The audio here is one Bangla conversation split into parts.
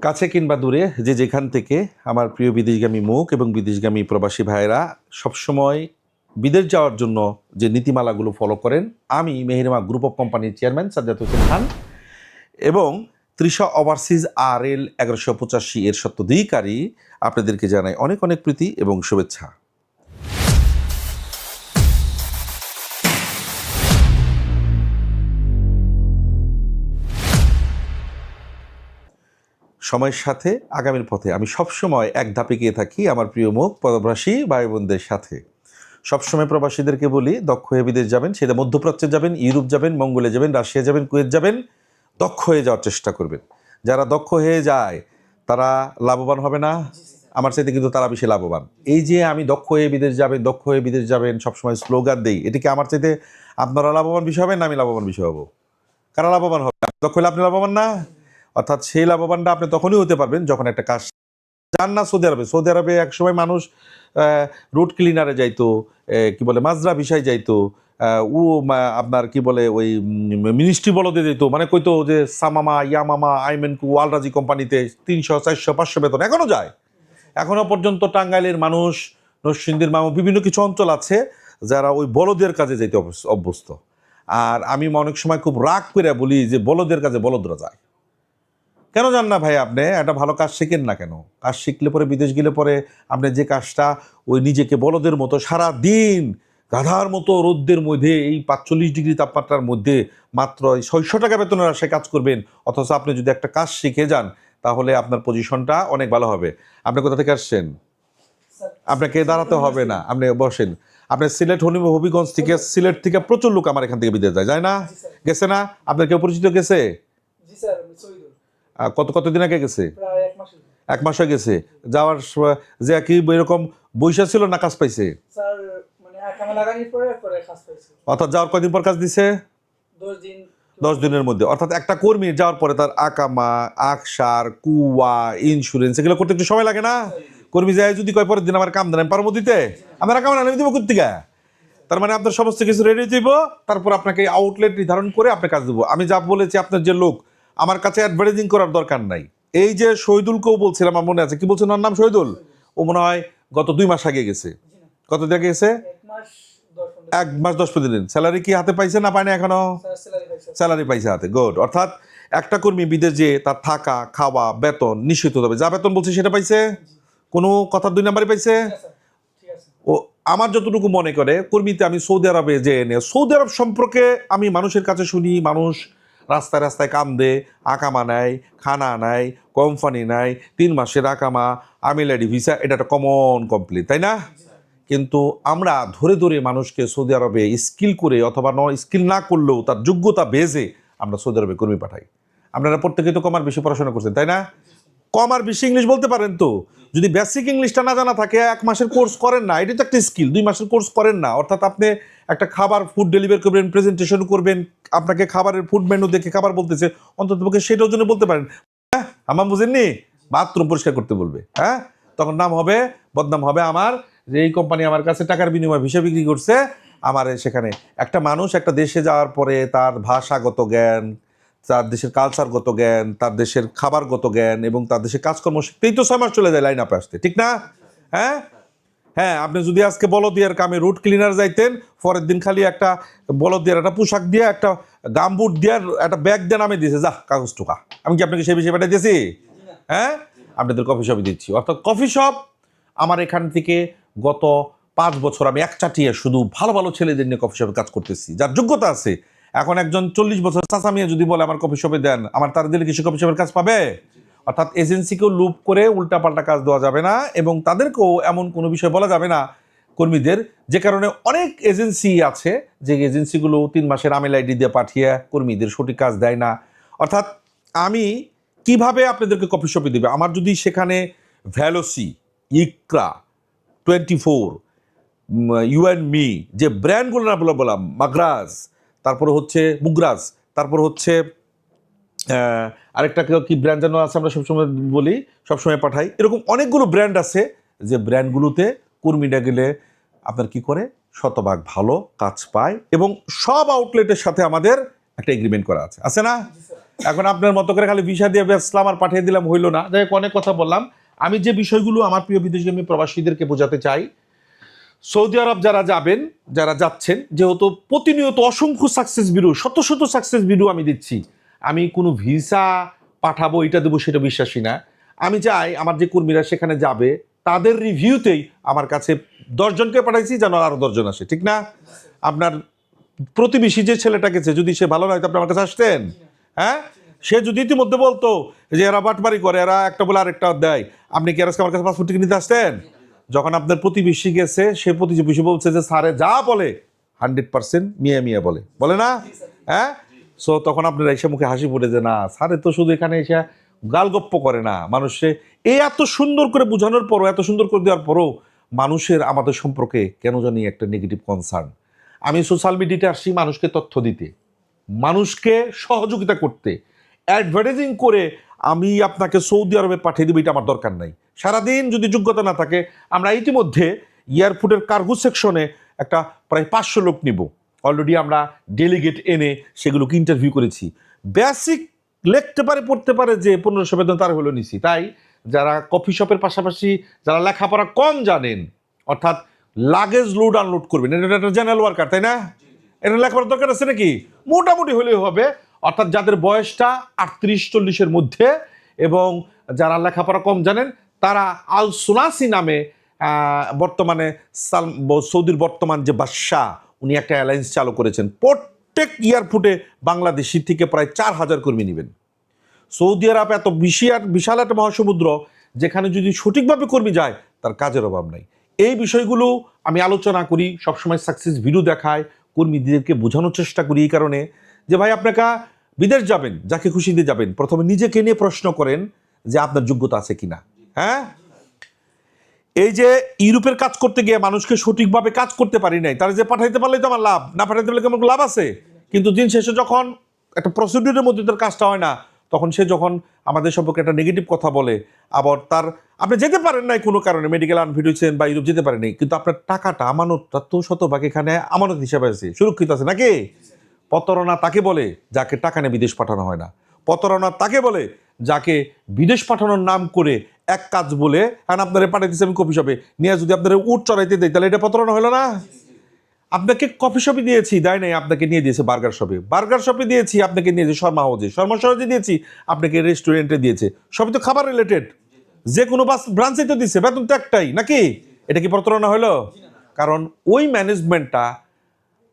কাছে কিংবা দূরে, যে যেখান থেকে আমার প্রিয় বিদেশগামী মুখ এবং বিদেশগামী প্রবাসী ভাইয়েরা সবসময় বিদেশ যাওয়ার জন্য যে নীতিমালাগুলো ফলো করেন, আমি মেহেরমা গ্রুপ অফ কোম্পানির চেয়ারম্যান সাজ্জাদ হোসেন খান এবং ত্রিশা ওভারসিজ আর এল এগারোশো পঁচাশি এর সত্ত্বাধিকারী আপনাদেরকে জানাই অনেক অনেক প্রীতি এবং শুভেচ্ছা। সময়ের সাথে আগামীর পথে। আমি সবসময় এক ধাপে গিয়ে থাকি আমার প্রিয় মুখ, প্রবাসী ভাই বোনদের সাথে। সবসময় প্রবাসীদেরকে বলি, দক্ষ হয়ে বিদেশ যাবেন, সেটা মধ্যপ্রাচ্যে যাবেন, ইউরোপ যাবেন মঙ্গলে যাবেন, রাশিয়া যাবেন, কুয়েত যাবেন, দক্ষ হয়ে যাওয়ার চেষ্টা করবেন। যারা দক্ষ হয়ে যায়, তারা লাভবান হবে না। আমার চাইতে কিন্তু তারা বেশি লাভবান। এই যে আমি দক্ষ হয়ে বিদেশ যাবেন, দক্ষ হয়ে বিদেশ যাবেন, সবসময় স্লোগান দেই এটিকে আমার চাইতে আপনারা লাভবান বিষয় হবেন না আমি লাভবান বিষয় হব? কারা লাভবান হবে? দক্ষ হলে আপনি লাভবান না? অর্থাৎ সেই লাভবানটা আপনি তখনই হতে পারবেন যখন একটা কাজ যান না সৌদি আরবে। সৌদি আরবে একসময় মানুষ রুট ক্লিনারে যাইতো কি বলে, মাজরা ভিসায় যাইতো ও আপনার কি বলে, ওই মিনিস্ট্রি বলতে দিত মানে কইতো যে সামামা, ইয়ামামা আইমেনকু ওয়ালরাজি কোম্পানিতে তিনশো, চারশো, পাঁচশো বেতন এখনও যায়। এখনও পর্যন্ত টাঙ্গাইলের মানুষ, নরসিংদীর মানুষ, বিভিন্ন কিছু অঞ্চল আছে যারা ওই বলদের কাজে যেতে অভ্যস- অভ্যস্ত। আর আমি অনেক সময় খুব রাগ করে বলি যে বলদের কাজে বলদরা যায়। কেন যান না ভাই আপনি? একটা ভালো কাজ শিখেন না কেন? কাজ শিখলে পরে, বিদেশ গেলে পরে আপনি যে কাজটা ওই নিজেকে বলদের মতো সারা দিন গাধার মতো রোদ্দের মধ্যে, এই পাঁচচল্লিশ ডিগ্রি তাপমাত্রার মধ্যে মাত্র ছয়শো টাকা বেতনের আশায় কাজ করবেন, অথচ আপনি যদি একটা কাজ শিখে যান, তাহলে আপনার পজিশনটা অনেক ভালো হবে। আপনি কোথা থেকে আসছেন? আপনাকে দাঁড়াতে হবে না। আপনি বসেন। আপনি সিলেট হনিম হবিগঞ্জ থেকে, সিলেট থেকে প্রচুর লোক আমার এখান থেকে বিদেশ যায়। যায় না? গেছে না? আপনার কেউ পরিচিত গেছে? আহ, কত কতদিন আগে গেছে? এক মাস হয়ে গেছে। যাওয়ার সময় যে কি এরকম বৈশা ছিল না কাজ পাইছে? মানে অর্থাৎ যাওয়ার কয়দিন পর কাজ দিছে? দশ দিনের মধ্যে। অর্থাৎ একটা কর্মী যাওয়ার পরে তার আকামা আকসার কুয়া ইন্স্যুরেন্স এগুলো করতে একটু সময় লাগে না? কর্মী যায় যদি কয় পরের দিন আমার কাম দেন আমি পারব দিতে? আমার আকামা আমি দিব কোথেকে তার মানে আপনার সমস্ত কিছু রেডি দিব তারপর আপনাকে আউটলেট নির্ধারণ করে আপনার কাজ দেবো। আমি যা বলেছি আপনার যে লোক আমার কাছে অ্যাডভার্টাইজিং করার দরকার নাই। এই যে শহীদুলকেও বলছিলাম আমার মনে আছে। কি বলছেন? ওর নাম শহীদুল? ও মনে হয় গত দুই মাস আগে গেছে। কত আগে গেছে? এক মাস দশ পনেরো দিন। স্যালারি কি হাতে পাইছে না পায় না এখনও? স্যালারি পাইছে। হাতে। গুড অর্থাৎ একটা কর্মী বিদেশ যে তার থাকা খাওয়া বেতন নিশ্চিত হবে। যা বেতন বলছে সেটা পাইছে? কোনো কথা দুই নাম্বারে পাইছে? ও আমার যতটুকু মনে করে কর্মীতে আমি সৌদি আরবে যে এনে সৌদি আরব সম্পর্কে আমি মানুষের কাছে শুনি মানুষ রাস্তায় রাস্তায় কান্দে, আকামা নেয়, খানা নেয়, কোম্পানি নেয়, তিন মাসের আকামা আমিলাডি ভিসা, এটা একটা কমন কমপ্লিট তাই না? কিন্তু আমরা ধরে ধরে মানুষকে সৌদি আরবে স্কিল করে অথবা ন স্কিল না করলেও তার যোগ্যতা বেজে আমরা সৌদি আরবে কর্মী পাঠাই। আপনারা প্রত্যেকে তো কমার বেশি পড়াশোনা করছেন, তাই না? কম আর বেশি ইংলিশ বলতে পারেন তো। যদি বেসিক ইংলিশটা না জানা থাকে, এক মাসের কোর্স করেন না এটা তো একটা স্কিল দুই মাসের কোর্স করেন না। অর্থাৎ আপনি একটা খাবার ফুড ডেলিভারি করবেন প্রেজেন্টেশন করবেন, আপনাকে খাবারের ফুড মেনু দেখে খাবার বলতেছে অন্তত পক্ষে সেটার জন্য বলতে পারেন। হ্যাঁ আমার বুঝেননি? বাথরুম পরিষ্কার করতে বলবে হ্যাঁ? তখন নাম হবে, বদনাম হবে আমার, যে এই কোম্পানি আমার কাছে টাকার বিনিময়ে ভিসা বিক্রি করছে, আমার সেখানে একটা মানুষ একটা দেশে যাওয়ার পরে তার ভাষাগত জ্ঞান তার দেশের কালচারগত জ্ঞান, তার দেশের খাবারগত জ্ঞান এবং তার দেশের কাজকর্ম শিখতেই তো মাস চলে যায় লাইন আপে আসতে, ঠিক না? হ্যাঁ? হ্যাঁ আপনি যদি আজকে বলদিয়ার কামে রুট ক্লিনার যাইতেন, পরের দিন খালি একটা বলদিয়ার একটা পোশাক দিয়ে, একটা গামবুট দিয়ে, একটা ব্যাগ দিয়ে নামে দিয়েছে যা কাগজ টুকা। আমি কি আপনাকে সেই বিষয়ে পাঠিয়ে দিয়েছি হ্যাঁ? আপনাদের কফি শপে দিচ্ছি। অর্থাৎ কফি শপ আমার এখান থেকে গত পাঁচ বছর আমি এক চাটিয়ে শুধু ভালো ভালো ছেলেদের নিয়ে কফি শপে কাজ করতেছি। যার যোগ্যতা আছে এখন একজন চল্লিশ বছর চাচা মিয়া যদি বলে আমার কফি শপে দেন, আমার তার দিলে কিছু কফি শপের কাজ পাবে? অর্থাৎ এজেন্সিকেও লুপ করে উল্টাপাল্টা কাজ দেওয়া যাবে না এবং তাদেরকেও এমন কোনো বিষয় বলা যাবে না। কর্মীদের যে কারণে অনেক এজেন্সি আছে যে এজেন্সিগুলো তিন মাসের আমেল আইডি দিয়ে পাঠিয়ে কর্মীদের সঠিক কাজ দেয় না। অর্থাৎ আমি কীভাবে আপনাদেরকে কফি শপে দেবে? আমার যদি সেখানে ভ্যালোসি, Iqra twenty four you and me, যে ব্র্যান্ডগুলো না বলে বললাম মাগরাজ তারপরে হচ্ছে মুগরাজ তারপর হচ্ছে আরেকটা কেউ কি ব্র্যান্ড যেন আছে আমরা সবসময় বলি সবসময় পাঠাই। এরকম অনেকগুলো ব্র্যান্ড আছে যে ব্র্যান্ডগুলোতে কর্মীরা গেলে আপনার কি করে? শতভাগ ভালো কাজ পায় এবং সব আউটলেটের সাথে আমাদের একটা এগ্রিমেন্ট করা আছে। আছে না? এখন আপনার মতো করে খালি ভিসা দিয়ে বেসলাম আর পাঠিয়ে দিলাম হইল না। যাই অনেক কথা বললাম। আমি যে বিষয়গুলো আমার প্রিয় বিদেশগামী প্রবাসীদেরকে বোঝাতে চাই সৌদি আরব যারা যাবেন, যারা যাচ্ছেন, যেহেতু প্রতিনিয়ত অসংখ্য সাকসেস ভিডিও শত শত সাকসেস ভিডিও আমি দিচ্ছি। আমি কোনো ভিসা পাঠাবো, এটা দেবো, সেটা বিশ্বাসী না। আমি চাই আমার যে কর্মীরা সেখানে যাবে, তাদের রিভিউতেই আমার কাছে দশজনকে পাঠাইছি যেন আরও দশজন আসে, ঠিক না? আপনার প্রতিবেশী যে ছেলেটা গেছে যদি সে ভালো নয় তো আপনি আমার কাছে আসতেন? হ্যাঁ? সে যদি ইতিমধ্যে বলতো যে এরা বাটবারি করে, এরা একটা বলে আরেকটা দেয় আপনি কি আর আমার কাছে পাসপোর্ট নিতে আসতেন? যখন আপনার প্রতিবেশী গেছে, সে প্রতিবেশী বলছে যে, স্যারে, যা বলে, হান্ড্রেড পার্সেন্ট মিয়া মিয়া বলে। বলে না? হ্যাঁ? সো তখন আপনার এসে মুখে হাসি পড়ে যে, না, স্যারে তো শুধু এখানে এসে গালগপ্প করে না। মানুষে এই এত সুন্দর করে বোঝানোর পরও, এত সুন্দর করে দেওয়ার পরও মানুষের আমাদের সম্পর্কে কেন জানি একটা নেগেটিভ কনসার্ন আমি সোশ্যাল মিডিয়াতে আসছি মানুষকে তথ্য দিতে, মানুষকে সহযোগিতা করতে। অ্যাডভার্টাইজিং করে আমি আপনাকে সৌদি আরবে পাঠিয়ে দেবো, এটা আমার দরকার নাই। সারাদিন যদি যোগ্যতা না থাকে, আমরা ইতিমধ্যে এয়ারপোর্টের কার্গো সেকশনে একটা প্রায় পাঁচশো লোক নিব। অলরেডি আমরা ডেলিগেট এনে সেগুলোকে ইন্টারভিউ করেছি। বেসিক লিখতে পারে, পড়তে পারে যে পনেরোশো বেতন তার হলো নিছি। তাই যারা কফি শপের পাশাপাশি যারা লেখাপড়া কম জানেন, অর্থাৎ লাগেজ লোড আনলোড করবেন, এটা একটা জেনারেল ওয়ার্কার তাই না? এটা লেখাপড়ার দরকার আছে নাকি? মোটামুটি হলেও হবে, অর্থাৎ যাদের বয়সটা আটত্রিশ চল্লিশের মধ্যে এবং যারা লেখাপড়া কম জানেন তারা আল সোনাসি নামে বর্তমানে সৌদির বর্তমান যে বাদশাহ, উনি একটা অ্যালায়েন্স চালু করেছেন। প্রত্যেক এয়ারপোর্টে বাংলাদেশি থেকে প্রায় চার হাজার কর্মী নেবেন। সৌদি আরব এত বিশাল বিশাল একটা মহাসমুদ্র, যেখানে যদি সঠিকভাবে কর্মী যায়, তার কাজের অভাব নাই। এই বিষয়গুলো আমি আলোচনা করি, সবসময় সাকসেস ভিডিও দেখায় কর্মীদেরকে বোঝানোর চেষ্টা করি এই কারণে যে, ভাই, আপনাকে বিদেশ যাবেন, যাকে খুশি দিয়ে যাবেন। প্রথমে নিজেকে নিয়ে প্রশ্ন করেন যে, আপনার যোগ্যতা আছে কিনা? হ্যাঁ? এই যে ইউরোপের কাজ করতে গিয়ে মানুষকে সঠিকভাবে কাজ করতে পারি নাই, তারা যে পাঠাইতে পারলে তো আমার লাভ, না পাঠাইতে পারলে আমার লাভ আছে? কিন্তু দিন শেষে যখন একটা প্রসিডিউরের মধ্যে তার কাজটা হয় না, তখন সে যখন আমাদের সম্পর্কে একটা নেগেটিভ কথা বলে, আবার তার, আপনি যেতে পারেন নাই কোনো কারণে মেডিকেল আনফিট হয়েছেন বা ইউরোপ যেতে পারেনি, কিন্তু আপনার টাকাটা, আমানতটা তো শতভাগ এখানে আমানত হিসাবে আছে, সুরক্ষিত আছে নাকি? প্রতারণা তাকে বলে, যাকে টাকা নিয়ে বিদেশ পাঠানো হয় না। প্রতারণা তাকে বলে যাকে বিদেশ পাঠানোর নাম করে এক কাজ বলে আর আপনারা পাঠাইতেছে আমি কফি শপে নিয়ে যদি আপনারা উট চড়াইতে দেয়, তাহলে এটা প্রতারণা হলো না? আপনাকে কফি শপে দিয়েছি, দেয় নাই, আপনাকে নিয়ে দিয়েছে বার্গার শপে বার্গার শপে দিয়েছি, আপনাকে নিয়ে দিয়েছে শর্মা হাউজে। শর্মা সহজে দিয়েছি, আপনাকে রেস্টুরেন্টে দিয়েছে। সবই তো খাবার রিলেটেড যে কোনো বাস ব্রাঞ্চে তো দিচ্ছে বেতন তো একটাই, নাকি? এটা কি প্রতারণা হলো? কারণ ওই ম্যানেজমেন্টটা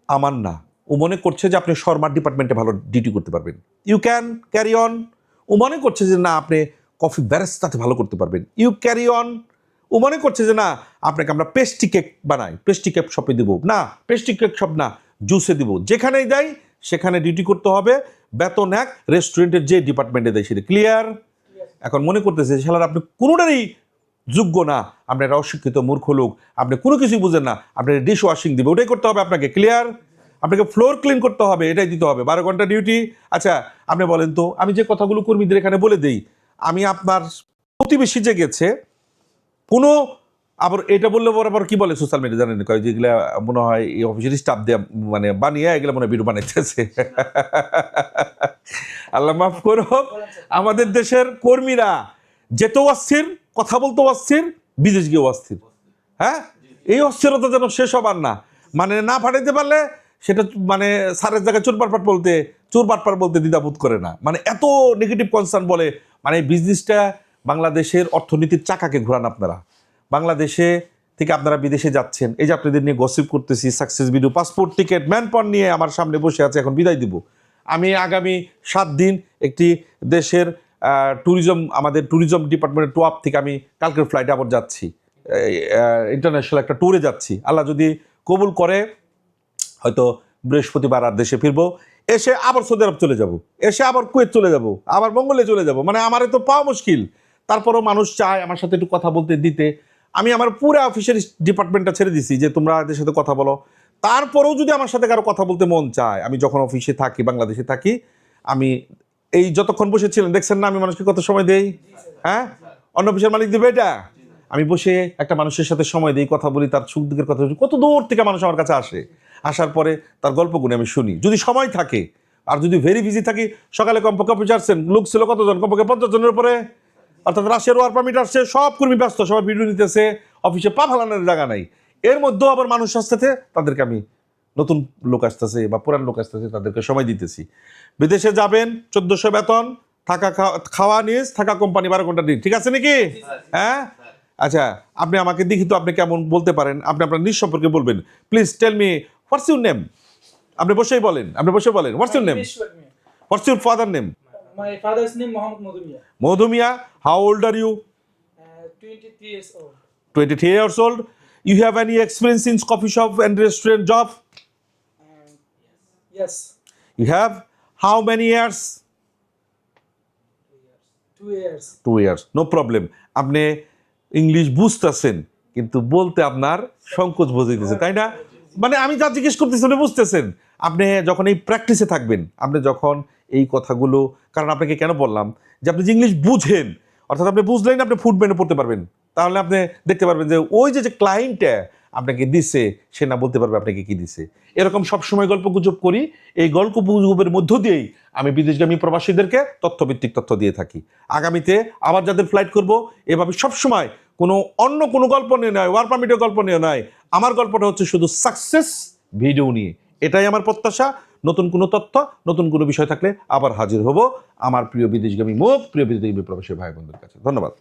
আমার না। ও মনে করছে যে আপনি শর্মার ডিপার্টমেন্টে ভালো ডিউটি করতে পারবেন। ইউ ক্যান ক্যারি অন ও মনে করছে যে না, আপনি কফি ব্যারেস্তাতে ভালো করতে পারবেন। ইউ ক্যারি অন ও মনে করছে যে না, আপনাকে আমরা পেস্টি কেক বানাই। পেস্টি কেক শপে দিব। না পেস্টি কেক শপ না জুসে দিব। যেখানেই দেয় সেখানে ডিউটি করতে হবে। বেতন এক রেস্টুরেন্টের যে ডিপার্টমেন্টে দেয় সেটা ক্লিয়ার এখন মনে করতেছে যে, শালার, আপনি কোনোটারই যোগ্য না। আপনি একটা অশিক্ষিত মূর্খ লোক। আপনি কোনো কিছুই বুঝেন না। আপনি ডিশ ওয়াশিং দিবে। ওটাই করতে হবে আপনাকে ক্লিয়ার আপনাকে ফ্লোর ক্লিন করতে হবে, এটাই দিতে হবে। বারো ঘণ্টা ডিউটি আচ্ছা আপনি বলেন তো, আমি যে কথাগুলো কর্মীদের এখানে বলে দেই, আমি আপনার প্রতিবেশী যে গেছে, কোনো আবার এটা বললে পর আবার কি বলে সোশ্যাল মিডিয়া জানেন? কয় যেগুলা মনে হয় এই অফিসের স্টাফ দিয়ে মানে বানিয়ে এগুলো মনে হয় বিরু বানাইতেছে। আল্লাহ মাফ করো আমাদের দেশের কর্মীরা যেতেও অস্থির, কথা বলতেও অস্থির, বিদেশ গিয়েও অস্থির। হ্যাঁ? এই অস্থিরতা যেন শেষ হবার না। মানে না পাঠাইতে পারলে সেটা মানে সারের জায়গায় চোর পাটপাট বলতে, চোর পাটপাট বলতে দ্বিধাবোধ করে না। মানে এত নেগেটিভ কনসার্ন বলে মানে বিজনেসটা বাংলাদেশের অর্থনীতির চাকাকে ঘোরান আপনারা। বাংলাদেশে থেকে আপনারা বিদেশে যাচ্ছেন। এই যে আপনাদের নিয়ে গসিপ করতেছি সাকসেস ভিডিও পাসপোর্ট টিকিট ম্যানপন নিয়ে আমার সামনে বসে আছে, এখন বিদায় দিব। আমি আগামী সাত দিন একটি দেশের ট্যুরিজম আমাদের ট্যুরিজম ডিপার্টমেন্টের টোয়াপ থেকে আমি কালকের ফ্লাইটে আবার যাচ্ছি। ইন্টারন্যাশনাল একটা ট্যুরে যাচ্ছি। আল্লাহ যদি কবুল করে হয়তো বৃহস্পতিবার আর দেশে ফিরবো, এসে আবার সৌদি আরব চলে যাব, এসে আবার কুয়েত চলে যাব, আবার মঙ্গলে চলে যাব। মানে আমার তো পাওয়া মুশকিল। তারপরও মানুষ চায় আমার সাথে একটু কথা বলতে, দিতে। আমি আমার পুরো অফিসের ডিপার্টমেন্টটা ছেড়ে দিছি যে তোমরা এদের সাথে কথা বলো। তারপরেও যদি আমার সাথে কারও কথা বলতে মন চায়, আমি যখন অফিসে থাকি, বাংলাদেশে থাকি, আমি এই যতক্ষণ বসেছিলেন দেখছেন না আমি মানুষকে কত সময় দেই? হ্যাঁ? অন্য অফিসের মালিক দেবে এটা? আমি বসে একটা মানুষের সাথে সময় দিই, কথা বলি, তার সুখ দুঃখের কথা। কত দূর থেকে মানুষ আমার কাছে আসে? আসার পরে তার গল্পগুলো আমি শুনি। যদি সময় থাকে আর যদি ভেরি বিজি থাকি সকালে কমপক্ষে আসছেন লোক ছিল কতজন? কমপক্ষে পঞ্চাশ জনের উপরে। অর্থাৎ রাশিয়ার ওয়ার পারমিট আসছে সব কর্মী ব্যস্ত সবাই ভিডিও নিতেছে অফিসে পা ফালানোর জায়গা নাই। এর মধ্যেও আবার মানুষ আসতেছে তাদেরকে আমি নতুন লোক আসতেছে বা পুরান লোক আসতেছে তাদেরকে সময় দিতেছি। বিদেশে যাবেন চোদ্দশো বেতন থাকা খাওয়া- খাওয়া নিজ থাকা কোম্পানি বারো ঘণ্টা দিন। ঠিক আছে নাকি? হ্যাঁ? আচ্ছা আপনি আমাকে দেখি তো আপনি কেমন বলতে পারেন? আপনি আপনার নিজ সম্পর্কে বলবেন। Please tell me what's your name আপনি বসেই বলেন আপনি বসে বলেন what's your name. What's your father name My father's name Mohammed Modumia. Modhumia how old are you Uh, 23 years old. 23 years old you have any experience in coffee shop and restaurant job Um, yes, you have how many years two years. Two years no problem আপনি ইংলিশ বুঝতেছেন কিন্তু বলতে আপনার সংকোচ বুঝাইতেছে তাই না মানে আমি যা জিজ্ঞেস করতেছি আপনি বুঝতেছেন। আপনি যখন এই প্র্যাকটিসে থাকবেন, আপনি যখন এই কথাগুলো, কারণ আপনাকে কেন বললাম? যে আপনি যে ইংলিশ বুঝেন, অর্থাৎ আপনি বুঝলেন আপনি ফুড মেনু পড়তে পারবেন। তাহলে আপনি দেখতে পারবেন যে ওই যে যে ক্লায়েন্টটা আপনাকে দিছে, সে না বলতে পারবে আপনাকে কি দিছে। এরকম সবসময় গল্প গুজব করি, এই গল্প গুজবের মধ্য দিয়েই আমি বিদেশগামী প্রবাসীদেরকে তথ্যভিত্তিক তথ্য দিয়ে থাকি। আগামীতে আবার যাদের ফ্লাইট করব, এভাবে সবসময় কোনো অন্য কোনো গল্প নিয়ে নয় ওয়ার পারমিটের গল্প নিয়ে নয় আমার গল্পটা হচ্ছে শুধু সাকসেস ভিডিও নিয়ে। এটাই আমার প্রত্যাশা। নতুন কোনো তথ্য, নতুন কোনো বিষয় থাকলে আবার হাজির হব আমার প্রিয় বিদেশগামী মুখ, প্রিয় বিদেশগামী প্রবাসী ভাই বোনদের কাছে। ধন্যবাদ।